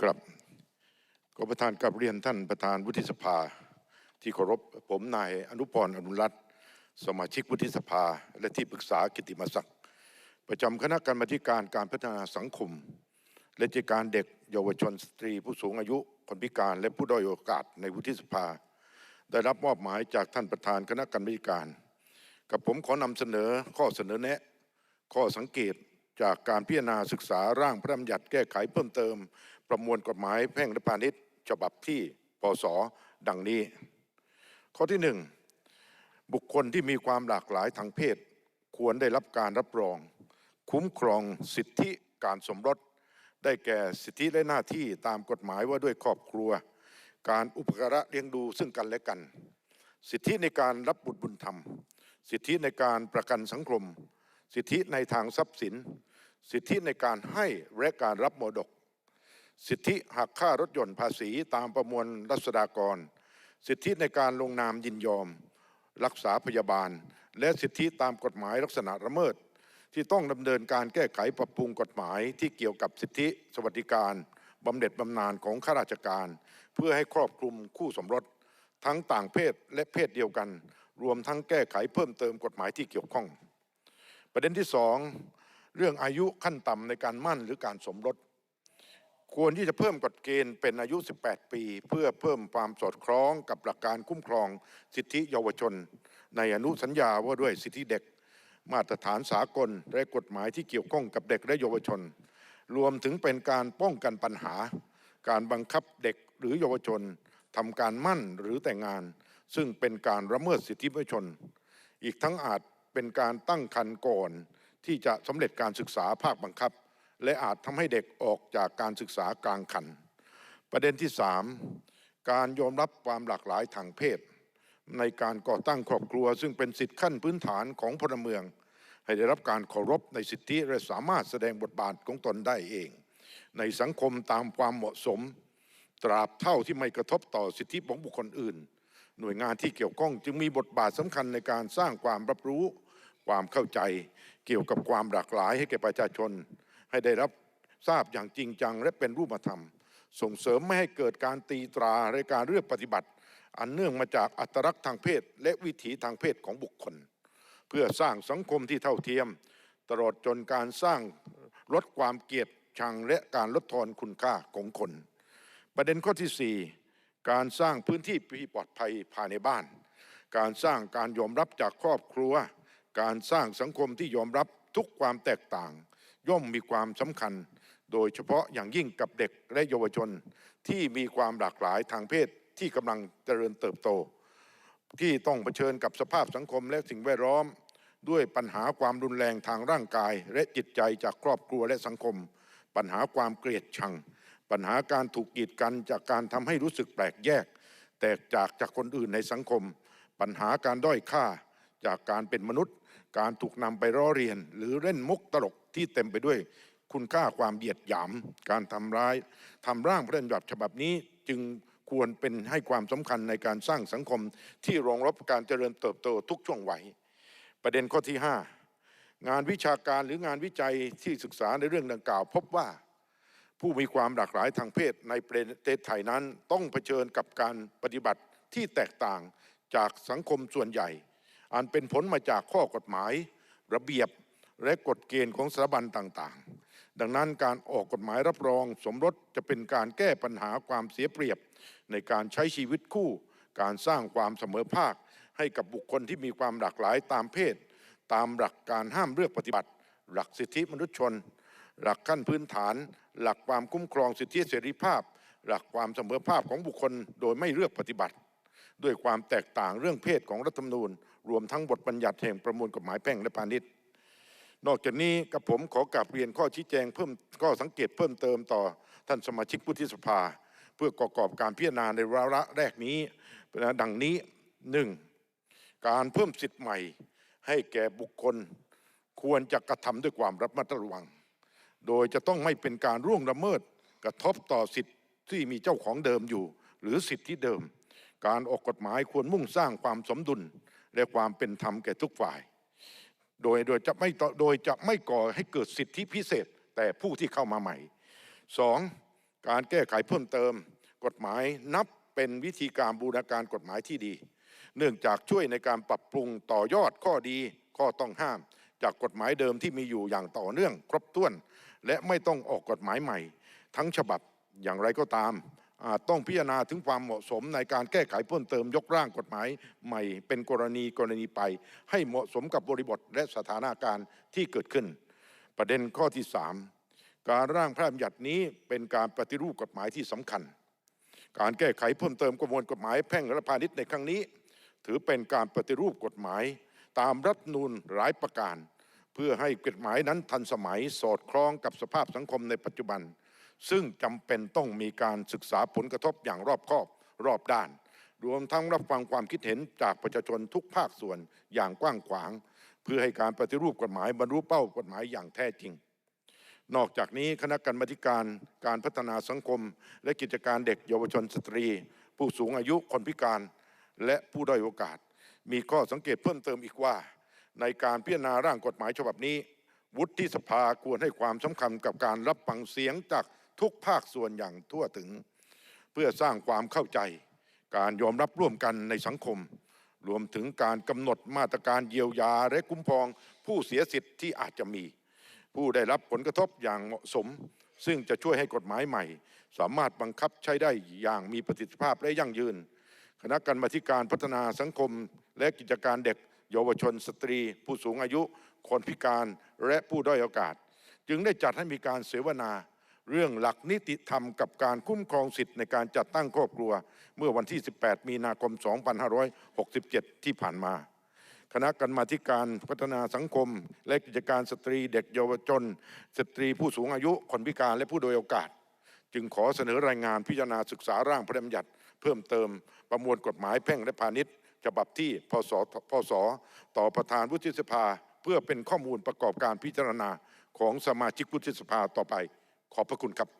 ครับขอประธานกับเรียนท่านประธานวุฒิสภา ที่เคารพผมนายอนุพรอนุรัตน์สมาชิกวุฒิสภา และที่ปรึกษากิติมศักดิ์ประจำคณะกรรมการการพัฒนาสังคม และกิจการเด็กเยาวชนสตรีผู้สูงอายุคนพิการและผู้ด้อยโอกาสในวุฒิสภา ได้รับมอบหมายจากท่านประธานคณะกรรมการ กับผมขอนำเสนอข้อเสนอแนะ ข้อสังเกตจากการพิจารณาศึกษาร่างพระราชบัญญัติแก้ไขเพิ่มเติม ประมวลกฎหมายแพ่งและพาณิชย์ฉบับที่พศดังนี้ ข้อที่หนึ่งบุคคลที่มีความหลากหลายทางเพศ ควรได้รับการรับรอง คุ้มครองสิทธิการสมรส ได้แก่สิทธิและหน้าที่ตามกฎหมายว่าด้วยครอบครัว การอุปการะเลี้ยงดูซึ่งกันและกัน สิทธิในการรับบุตรบุญธรรม สิทธิในการประกันสังคม สิทธิในทางทรัพย์สิน สิทธิในการให้และการรับมรดก สิทธิหักค่ารถยนต์ภาษีตามประมวลรัษฎากร สิทธิในการลงนามยินยอม รักษาพยาบาล และสิทธิตามกฎหมายลักษณะละเมิด ที่ต้องดำเนินการแก้ไขปรับปรุงกฎหมายที่เกี่ยวกับสิทธิสวัสดิการบำเหน็จบำนาญของข้าราชการ เพื่อให้ครอบคลุมคู่สมรส ทั้งต่างเพศและเพศเดียวกัน รวมทั้งแก้ไขเพิ่มเติมกฎหมายที่เกี่ยวข้อง ประเด็นที่สองเรื่องอายุขั้นต่ำในการมั่นหรือการสมรส ควรที่จะเพิ่มกฎเกณฑ์เป็นอายุ 18 ปี เพื่อเพิ่มความสอดคล้องกับหลักการคุ้มครองสิทธิเยาวชน ในอนุสัญญาว่าด้วยสิทธิเด็ก มาตรฐานสากลและกฎหมายที่เกี่ยวข้องกับเด็กและเยาวชน รวมถึงเป็นการป้องกันปัญหา การบังคับเด็กหรือเยาวชนทำการมั่นหรือแต่งงาน ซึ่งเป็นการละเมิดสิทธิมนุษยชน อีกทั้งอาจเป็นการตั้งครรภ์ก่อนที่จะสำเร็จการศึกษาภาคบังคับ และอาจทำให้เด็กออกจากการศึกษากลางคัน ประเด็นที่สามการยอมรับความหลากหลายทางเพศ ในการก่อตั้งครอบครัว ซึ่งเป็นสิทธิขั้นพื้นฐานของพลเมือง ให้ได้รับการเคารพในสิทธิและสามารถแสดงบทบาทของตนได้เอง ในสังคมตามความเหมาะสม ตราบเท่าที่ไม่กระทบต่อสิทธิของบุคคลอื่น หน่วยงานที่เกี่ยวข้องจึงมีบทบาทสำคัญในการสร้างความรับรู้ ความเข้าใจ เกี่ยวกับความหลากหลายให้แก่ประชาชน ให้ได้รับทราบอย่างจริงจังและเป็นรูปธรรม ส่งเสริมไม่ให้เกิดการตีตราและการเลือกปฏิบัติ อันเนื่องมาจากอัตลักษณ์ทางเพศ และวิถีทางเพศของบุคคล เพื่อสร้างสังคมที่เท่าเทียม ตลอดจนการสร้างลดความเกลียดชังและการลดทอนคุณค่าของคน ประเด็นข้อที่ 4 การสร้างพื้นที่ที่ปลอดภัยภายในบ้าน การสร้างการยอมรับจากครอบครัว การสร้างสังคมที่ยอมรับทุกความแตกต่าง ย่อมมีความสำคัญ โดยเฉพาะอย่างยิ่งกับเด็กและเยาวชนที่มีความหลากหลายทางเพศที่กำลังเจริญเติบโต ที่ต้องเผชิญกับสภาพสังคมและสิ่งแวดล้อม ด้วยปัญหาความรุนแรงทางร่างกาย และจิตใจจากครอบครัวและสังคม ปัญหาความเกลียดชัง ปัญหาการถูกกีดกันจากการทำให้รู้สึกแปลกแยก แตกจากจากคนอื่นในสังคม ปัญหาการด้อยค่าจากการเป็นมนุษย์ การถูกนำไปล้อเรียน หรือเล่นมุกตลก ที่เต็มไปด้วยคุณค่าความเหยียดหยามการทำร้ายทำร่างพระราชบัญญัติฉบับนี้จึงควรเป็นให้ความสำคัญในการสร้างสังคมที่รองรับการเจริญเติบโตทุกช่วงวัยประเด็นข้อที่ 5 งานวิชาการหรืองานวิจัยที่ศึกษาในเรื่องดังกล่าว พบว่าผู้มีความหลากหลายทางเพศในประเทศไทยนั้น ต้องเผชิญกับการปฏิบัติที่แตกต่างจากสังคมส่วนใหญ่อันเป็นผลมาจากข้อกฎหมาย ระเบียบ และกฎเกณฑ์ของสถาบันต่างๆ ดังนั้นการออกกฎหมายรับรองสมรสจะเป็นการแก้ปัญหาความเสียเปรียบ ในการใช้ชีวิตคู่ การสร้างความเสมอภาค ให้กับบุคคลที่มีความหลากหลายตามเพศ ตามหลักการห้ามเลือกปฏิบัติ หลักสิทธิมนุษยชน หลักขั้นพื้นฐาน หลักความคุ้มครองสิทธิเสรีภาพ หลักความเสมอภาคของบุคคลโดยไม่เลือกปฏิบัติด้วยความแตกต่างเรื่องเพศของรัฐธรรมนูญ รวมทั้งบทบัญญัติแห่งประมวลกฎหมายแพ่งและพาณิชย์ นอกจากนี้กับผมขอกราบเรียนข้อชี้แจงเพิ่มข้อสังเกตเพิ่มเติมต่อท่านสมาชิกวุฒิสภา เพื่อประกอบการพิจารณาในวาระแรกนี้ดังนี้หนึ่งการเพิ่มสิทธิ์ใหม่ ให้แก่บุคคลควรจะกระทำด้วยความระมัดระวัง โดยจะต้องไม่เป็นการร่วงละเมิดกระทบต่อสิทธิ์ที่มีเจ้าของเดิมอยู่ หรือสิทธิเดิม การออกกฎหมายควรมุ่งสร้างความสมดุลและความเป็นธรรมแก่ทุกฝ่าย โดยโดยจะไม่โดยจะไม่ก่อให้เกิดสิทธิพิเศษ แต่ผู้ที่เข้ามาใหม่สองการแก้ไขเพิ่มเติม กฎหมายนับเป็นวิธีการบูรณาการกฎหมายที่ดี เนื่องจากช่วยในการปรับปรุงต่อยอดข้อดีข้อต้องห้าม จากกฎหมายเดิมที่มีอยู่อย่างต่อเนื่อง ครบถ้วน และไม่ต้องออกกฎหมายใหม่ ทั้งฉบับอย่างไรก็ตาม ต้องพิจารณาถึงความเหมาะสมในการแก้ไขเพิ่มเติมยกร่างกฎหมายใหม่เป็นกรณีกรณีไป ให้เหมาะสมกับบริบทและสถานการณ์ที่เกิดขึ้น ประเด็นข้อที่สามการร่างพระราชบัญญัตินี้เป็นการปฏิรูปกฎหมายที่สำคัญ การแก้ไขเพิ่มเติมกระบวนกฎหมายแพ่งและพาณิชย์ในครั้งนี้ ถือเป็นการปฏิรูปกฎหมาย ตามรัฐนูลหลายประการ เพื่อให้กฎหมายนั้นทันสมัยสอดคล้องกับสภาพสังคมในปัจจุบัน ซึ่งจำเป็นต้องมีการศึกษาผลกระทบอย่างรอบคอบรอบด้าน รวมทั้งรับฟังความคิดเห็นจากประชาชนทุกภาคส่วนอย่างกว้างขวาง เพื่อให้การปฏิรูปกฎหมายบรรลุเป้ากฎหมายอย่างแท้จริง นอกจากนี้คณะกรรมการการพัฒนาสังคม และกิจการเด็กเยาวชนสตรี ผู้สูงอายุคนพิการ และผู้ด้อยโอกาส มีข้อสังเกตเพิ่มเติมอีกว่า ในการพิจารณาร่างกฎหมายฉบับนี้ วุฒิสภาควรให้ความสำคัญกับการรับฟังเสียงจาก ทุกภาคส่วนอย่างทั่วถึง เพื่อสร้างความเข้าใจ การยอมรับร่วมกันในสังคม รวมถึงการกำหนดมาตรการเยียวยาและคุ้มครอง ผู้เสียสิทธิ์ที่อาจจะมี ผู้ได้รับผลกระทบอย่างเหมาะสม ซึ่งจะช่วยให้กฎหมายใหม่ สามารถบังคับใช้ได้อย่างมีประสิทธิภาพและยั่งยืน คณะกรรมาการพัฒนาสังคม และกิจการเด็กเยาวชนสตรี ผู้สูงอายุ คนพิการและผู้ด้อยโอกาส จึงได้จัดให้มีการเสวนา เรื่องหลักนิติธรรมกับการคุ้มครองสิทธิ์ในการจัดตั้งครอบครัว เมื่อวันที่ 18 มีนาคม 2567 ที่ผ่านมา คณะกรรมาธิการพัฒนาสังคม และกิจการสตรีเด็กเยาวชน สตรีผู้สูงอายุคนพิการและผู้โดยโอกาส จึงขอเสนอรายงานพิจารณาศึกษาร่างพระราชบัญญัติ เพิ่มเติมประมวลกฎหมายแพ่งและพาณิชย์ฉบับที่พศพศต่อประธานวุฒิสภา เพื่อเป็นข้อมูลประกอบการพิจารณาของสมาชิกวุฒิสภาต่อไป ขอบพระคุณครับ